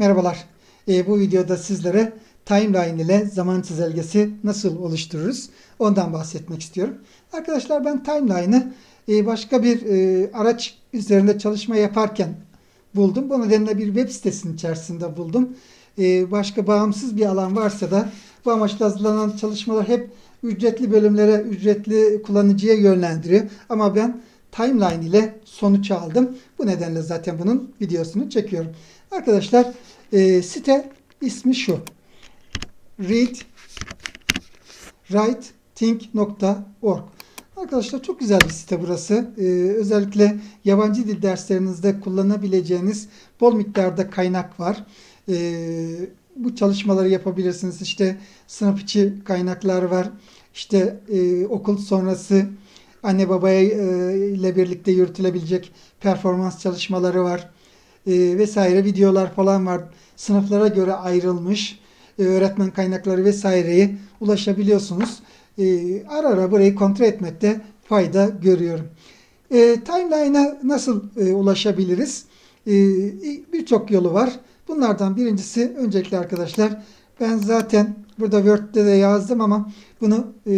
Merhabalar. Ee, bu videoda sizlere timeline ile zaman çizelgesi nasıl oluştururuz ondan bahsetmek istiyorum. Arkadaşlar ben timeline'ı e, başka bir e, araç üzerinde çalışma yaparken buldum. Bu nedenle bir web sitesinin içerisinde buldum. E, başka bağımsız bir alan varsa da bu amaçla hazırlanan çalışmalar hep ücretli bölümlere, ücretli kullanıcıya yönlendiriyor. Ama ben timeline ile sonuç aldım. Bu nedenle zaten bunun videosunu çekiyorum. Arkadaşlar e, site ismi şu. read writethink.org Arkadaşlar çok güzel bir site burası. Ee, özellikle yabancı dil derslerinizde kullanabileceğiniz bol miktarda kaynak var. Ee, bu çalışmaları yapabilirsiniz. İşte sınıf içi kaynaklar var. İşte e, okul sonrası anne babaya e, ile birlikte yürütülebilecek performans çalışmaları var. E, vesaire videolar falan var. Sınıflara göre ayrılmış e, öğretmen kaynakları vesaireyi ulaşabiliyorsunuz. E, ara ara burayı kontrol etmekte fayda görüyorum. E, timeline'a nasıl e, ulaşabiliriz? E, Birçok yolu var. Bunlardan birincisi öncelikle arkadaşlar ben zaten burada Word'de de yazdım ama bunu e,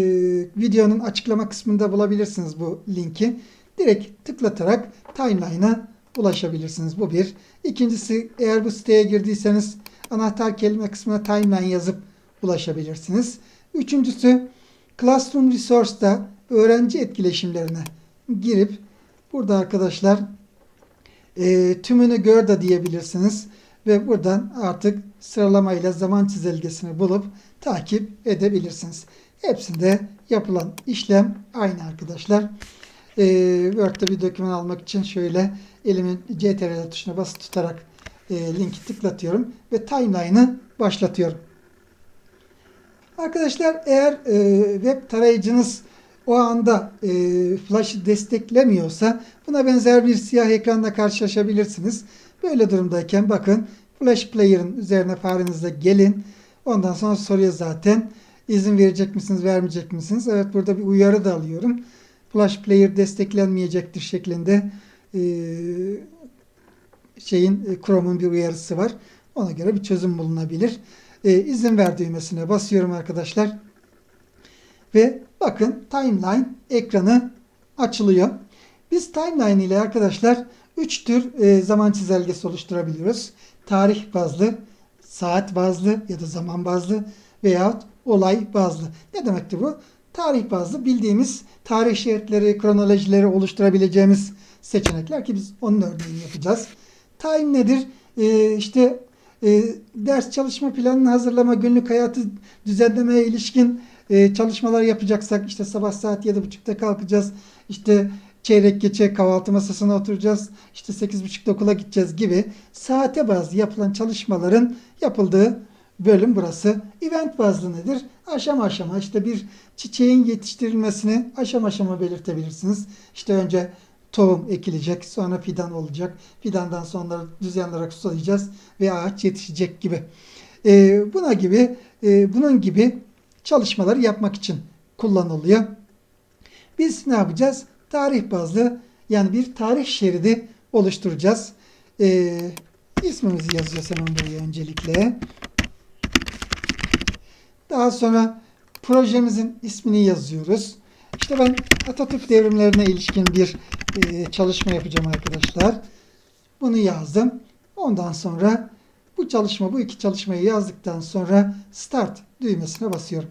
videonun açıklama kısmında bulabilirsiniz bu linki. Direkt tıklatarak timeline'a ulaşabilirsiniz. Bu bir. İkincisi eğer bu siteye girdiyseniz anahtar kelime kısmına timeline yazıp ulaşabilirsiniz. Üçüncüsü Classroom Resource'da öğrenci etkileşimlerine girip burada arkadaşlar e, tümünü gör da diyebilirsiniz ve buradan artık sıralamayla zaman çizelgesini bulup takip edebilirsiniz. Hepsinde yapılan işlem aynı arkadaşlar. E, Word'de bir doküman almak için şöyle elimin CTRL tuşuna basılı tutarak e, linki tıklatıyorum ve timeline'ı başlatıyorum. Arkadaşlar eğer e, web tarayıcınız o anda e, Flash'ı desteklemiyorsa buna benzer bir siyah ekranla karşılaşabilirsiniz. Böyle durumdayken bakın Flash Player'ın üzerine farenizle gelin. Ondan sonra soruyor zaten izin verecek misiniz, vermeyecek misiniz? Evet burada bir uyarı da alıyorum. Flash Player desteklenmeyecektir şeklinde e, şeyin e, Chrome'un bir uyarısı var. Ona göre bir çözüm bulunabilir. E, izin ver düğmesine basıyorum arkadaşlar. Ve bakın timeline ekranı açılıyor. Biz timeline ile arkadaşlar 3 tür e, zaman çizelgesi oluşturabiliyoruz. Tarih bazlı, saat bazlı ya da zaman bazlı veyahut olay bazlı. Ne demektir bu? Tarih bazlı bildiğimiz tarih şeritleri, kronolojileri oluşturabileceğimiz seçenekler ki biz onun örneğini yapacağız. Time nedir? Ee, işte e, ders çalışma planını hazırlama, günlük hayatı düzenlemeye ilişkin e, çalışmalar yapacaksak işte sabah saat 7.30'da kalkacağız. İşte çeyrek geçe kahvaltı masasına oturacağız. İşte 8.30'da okula gideceğiz gibi saate bazlı yapılan çalışmaların yapıldığı bölüm burası. Event bazlı nedir? Aşama aşama işte bir çiçeğin yetiştirilmesini aşama aşama belirtebilirsiniz. İşte önce tohum ekilecek, sonra fidan olacak. Fidandan sonra düzenleyerek sulayacağız ve ağaç yetişecek gibi. E, buna gibi, e, bunun gibi çalışmaları yapmak için kullanılıyor. Biz ne yapacağız? Tarih bazlı yani bir tarih şeridi oluşturacağız. E, ismimizi yazıyoruz hemen buraya öncelikle. Daha sonra projemizin ismini yazıyoruz. İşte ben Atatürk devrimlerine ilişkin bir e, çalışma yapacağım arkadaşlar. Bunu yazdım. Ondan sonra bu çalışma, bu iki çalışmayı yazdıktan sonra Start düğmesine basıyorum.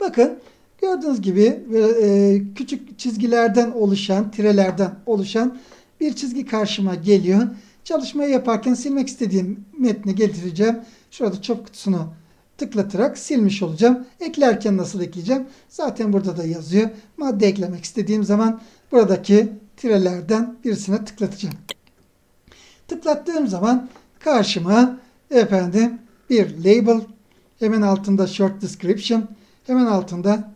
Bakın gördüğünüz gibi e, küçük çizgilerden oluşan, tirelerden oluşan bir çizgi karşıma geliyor. Çalışmayı yaparken silmek istediğim metni getireceğim. Şurada çöp kutusunu tıklatarak silmiş olacağım. Eklerken nasıl ekleyeceğim? Zaten burada da yazıyor. Madde eklemek istediğim zaman buradaki tirelerden birisine tıklatacağım. Tıklattığım zaman karşıma efendim bir label, hemen altında short description, hemen altında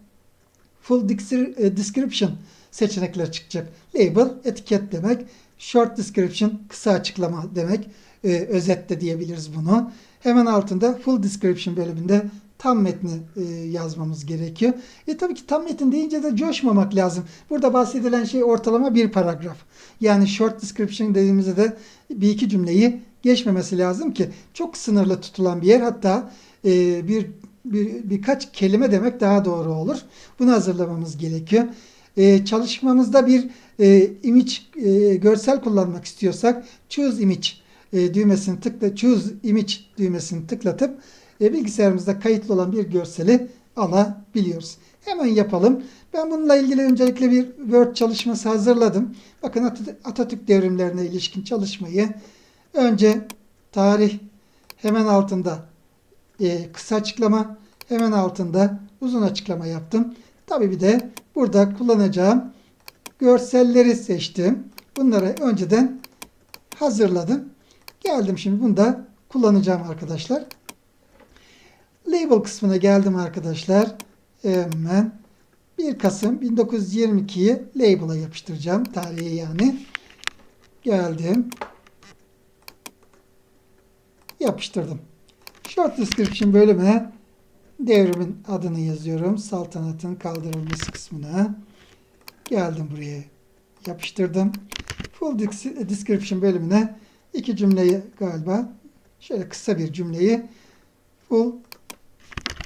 full e, description seçenekler çıkacak. Label etiket demek, short description kısa açıklama demek. Ee, özet diyebiliriz bunu. Hemen altında full description bölümünde tam metni e, yazmamız gerekiyor. E tabii ki tam metin deyince de coşmamak lazım. Burada bahsedilen şey ortalama bir paragraf. Yani short description dediğimizde de bir iki cümleyi geçmemesi lazım ki çok sınırlı tutulan bir yer hatta e, bir, bir birkaç kelime demek daha doğru olur. Bunu hazırlamamız gerekiyor. E, çalışmamızda bir e, image e, görsel kullanmak istiyorsak choose image e, düğmesini tıkla choose image düğmesini tıklatıp e, bilgisayarımızda kayıtlı olan bir görseli alabiliyoruz. Hemen yapalım. Ben bununla ilgili öncelikle bir Word çalışması hazırladım. Bakın Atat- Atatürk devrimlerine ilişkin çalışmayı önce tarih hemen altında e, kısa açıklama hemen altında uzun açıklama yaptım. Tabii bir de burada kullanacağım görselleri seçtim. Bunları önceden hazırladım. Geldim şimdi bunu da kullanacağım arkadaşlar. Label kısmına geldim arkadaşlar. Hemen 1 Kasım 1922'yi label'a yapıştıracağım. Tarihi yani. Geldim. Yapıştırdım. Short description bölümüne devrimin adını yazıyorum. Saltanatın kaldırılması kısmına. Geldim buraya. Yapıştırdım. Full description bölümüne iki cümleyi galiba şöyle kısa bir cümleyi full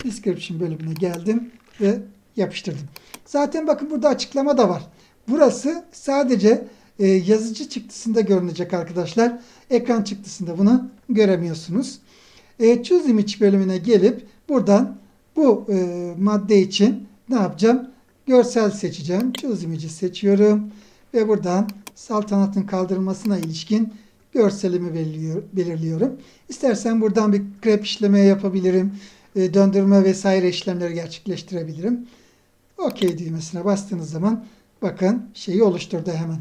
description bölümüne geldim ve yapıştırdım. Zaten bakın burada açıklama da var. Burası sadece e, yazıcı çıktısında görünecek arkadaşlar. Ekran çıktısında bunu göremiyorsunuz. E, Choose Image bölümüne gelip buradan bu e, madde için ne yapacağım? Görsel seçeceğim. Image'i seçiyorum. Ve buradan saltanatın kaldırılmasına ilişkin görselimi belirliyor- belirliyorum. İstersen buradan bir krep işleme yapabilirim. E, döndürme vesaire işlemleri gerçekleştirebilirim. OK düğmesine bastığınız zaman bakın şeyi oluşturdu hemen.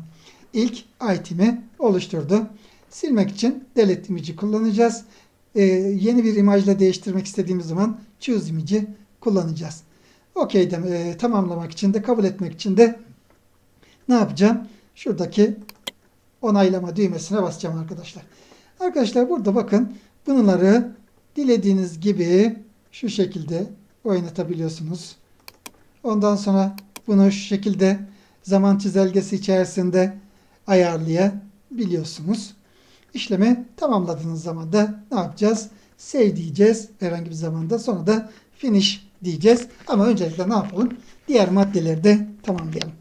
İlk item'i oluşturdu. Silmek için delete image'i kullanacağız. Ee, yeni bir imajla değiştirmek istediğimiz zaman choose image'i kullanacağız. OK de, e, tamamlamak için de kabul etmek için de ne yapacağım? Şuradaki onaylama düğmesine basacağım arkadaşlar. Arkadaşlar burada bakın bunları dilediğiniz gibi şu şekilde oynatabiliyorsunuz. Ondan sonra bunu şu şekilde zaman çizelgesi içerisinde ayarlayabiliyorsunuz. İşlemi tamamladığınız zaman da ne yapacağız? Save diyeceğiz herhangi bir zamanda. Sonra da finish diyeceğiz. Ama öncelikle ne yapalım? Diğer maddeleri de tamamlayalım.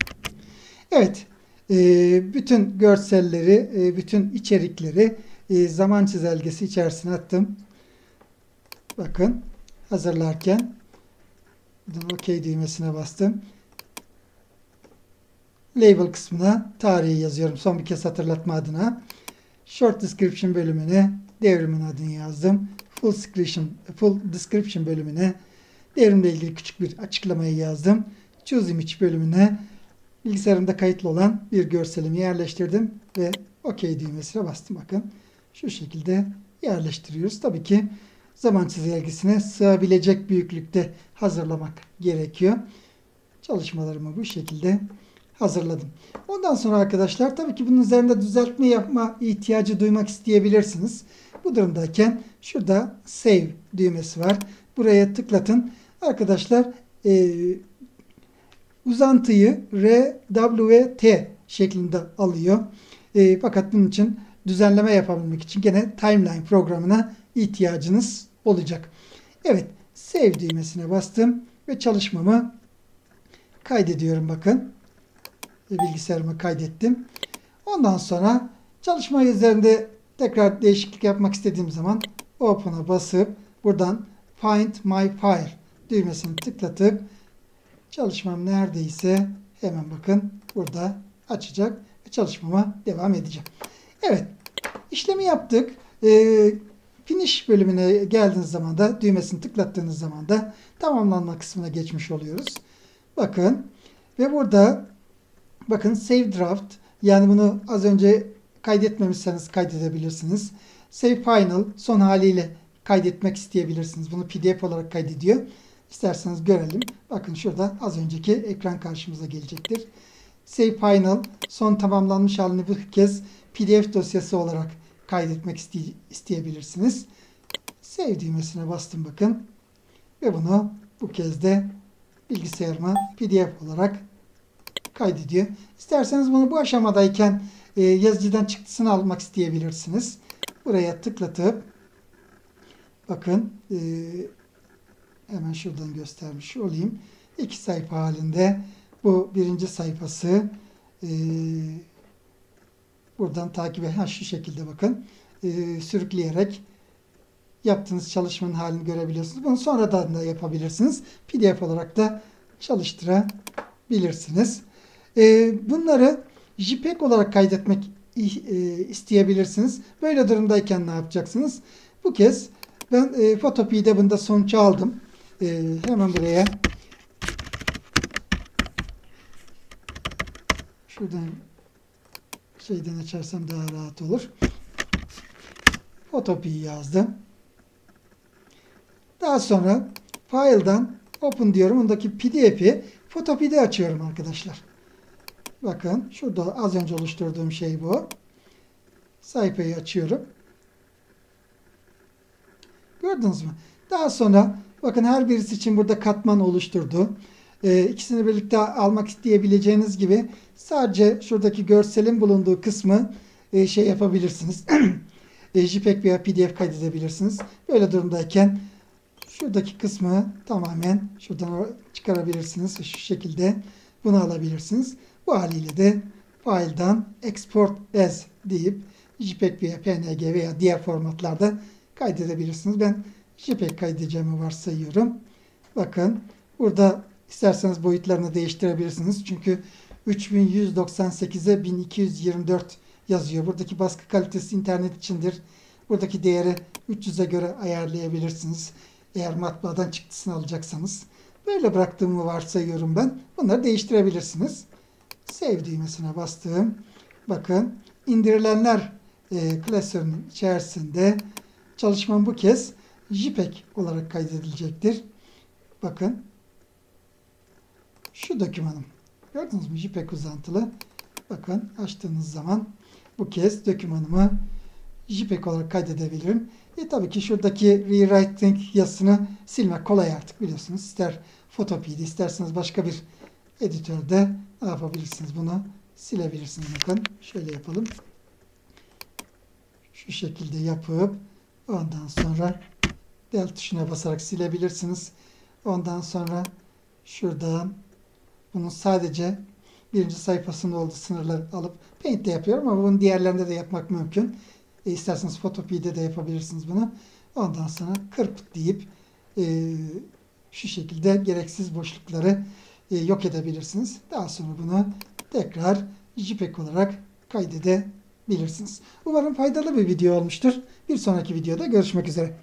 Evet. e, Bütün görselleri, e, bütün içerikleri e, zaman çizelgesi içerisine attım. Bakın hazırlarken OK düğmesine bastım. Label kısmına tarihi yazıyorum. Son bir kez hatırlatma adına. Short description bölümüne devrimin adını yazdım. Full description, full description bölümüne devrimle ilgili küçük bir açıklamayı yazdım. Choose image bölümüne bilgisayarımda kayıtlı olan bir görselimi yerleştirdim ve OK düğmesine bastım. Bakın şu şekilde yerleştiriyoruz. Tabii ki zaman çizelgesine sığabilecek büyüklükte hazırlamak gerekiyor. Çalışmalarımı bu şekilde hazırladım. Ondan sonra arkadaşlar tabii ki bunun üzerinde düzeltme yapma ihtiyacı duymak isteyebilirsiniz. Bu durumdayken şurada save düğmesi var. Buraya tıklatın. Arkadaşlar e, uzantıyı R, W ve T şeklinde alıyor. E, fakat bunun için düzenleme yapabilmek için gene timeline programına ihtiyacınız olacak. Evet save düğmesine bastım ve çalışmamı kaydediyorum bakın bilgisayarıma kaydettim. Ondan sonra çalışma üzerinde tekrar değişiklik yapmak istediğim zaman Open'a basıp buradan Find My File düğmesini tıklatıp çalışmam neredeyse hemen bakın burada açacak ve çalışmama devam edeceğim. Evet işlemi yaptık. Ee, finish bölümüne geldiğiniz zaman da düğmesini tıklattığınız zaman da tamamlanma kısmına geçmiş oluyoruz. Bakın ve burada Bakın Save Draft yani bunu az önce kaydetmemişseniz kaydedebilirsiniz. Save Final son haliyle kaydetmek isteyebilirsiniz. Bunu PDF olarak kaydediyor. İsterseniz görelim. Bakın şurada az önceki ekran karşımıza gelecektir. Save Final son tamamlanmış halini bu kez PDF dosyası olarak kaydetmek isteye isteyebilirsiniz. Save düğmesine bastım bakın. Ve bunu bu kez de bilgisayarıma PDF olarak kaydediyor. İsterseniz bunu bu aşamadayken e, yazıcıdan çıktısını almak isteyebilirsiniz. Buraya tıklatıp bakın e, hemen şuradan göstermiş olayım. İki sayfa halinde bu birinci sayfası e, buradan takip ha şu şekilde bakın e, sürükleyerek yaptığınız çalışmanın halini görebiliyorsunuz. Bunu sonradan da yapabilirsiniz. PDF olarak da çalıştırabilirsiniz. E, bunları JPEG olarak kaydetmek isteyebilirsiniz. Böyle durumdayken ne yapacaksınız? Bu kez ben e, Photoped'e sonuç aldım. E, hemen buraya şuradan şeyden açarsam daha rahat olur. Photopea yazdım. Daha sonra file'dan open diyorum. Ondaki pdf'i Photopea'de açıyorum arkadaşlar. Bakın şurada az önce oluşturduğum şey bu. Sayfayı açıyorum. Gördünüz mü? Daha sonra bakın her birisi için burada katman oluşturdu. Ee, ikisini birlikte almak isteyebileceğiniz gibi sadece şuradaki görselin bulunduğu kısmı e, şey yapabilirsiniz. e, JPEG veya PDF kaydedebilirsiniz. Böyle durumdayken şuradaki kısmı tamamen şuradan çıkarabilirsiniz. Şu şekilde bunu alabilirsiniz. Bu haliyle de file'dan export as deyip JPEG veya PNG veya diğer formatlarda kaydedebilirsiniz. Ben JPEG kaydedeceğimi varsayıyorum. Bakın burada isterseniz boyutlarını değiştirebilirsiniz. Çünkü 3198'e 1224 yazıyor. Buradaki baskı kalitesi internet içindir. Buradaki değeri 300'e göre ayarlayabilirsiniz. Eğer matbaadan çıktısını alacaksanız. Böyle bıraktığımı varsayıyorum ben. Bunları değiştirebilirsiniz. Save düğmesine bastım. Bakın indirilenler e, klasörünün içerisinde çalışmam bu kez JPEG olarak kaydedilecektir. Bakın şu dokümanım. Gördünüz mü? JPEG uzantılı. Bakın açtığınız zaman bu kez dokümanımı JPEG olarak kaydedebilirim. E tabii ki şuradaki rewriting yazısını silmek kolay artık biliyorsunuz. İster Photopea'de isterseniz başka bir editörde ne yapabilirsiniz? Bunu silebilirsiniz. Bakın şöyle yapalım. Şu şekilde yapıp ondan sonra del tuşuna basarak silebilirsiniz. Ondan sonra şuradan bunun sadece birinci sayfasında olduğu sınırları alıp Paint'te yapıyorum ama bunun diğerlerinde de yapmak mümkün. E, isterseniz Photopea'de de yapabilirsiniz bunu. Ondan sonra kırp deyip e, şu şekilde gereksiz boşlukları yok edebilirsiniz. Daha sonra bunu tekrar JPEG olarak kaydedebilirsiniz. Umarım faydalı bir video olmuştur. Bir sonraki videoda görüşmek üzere.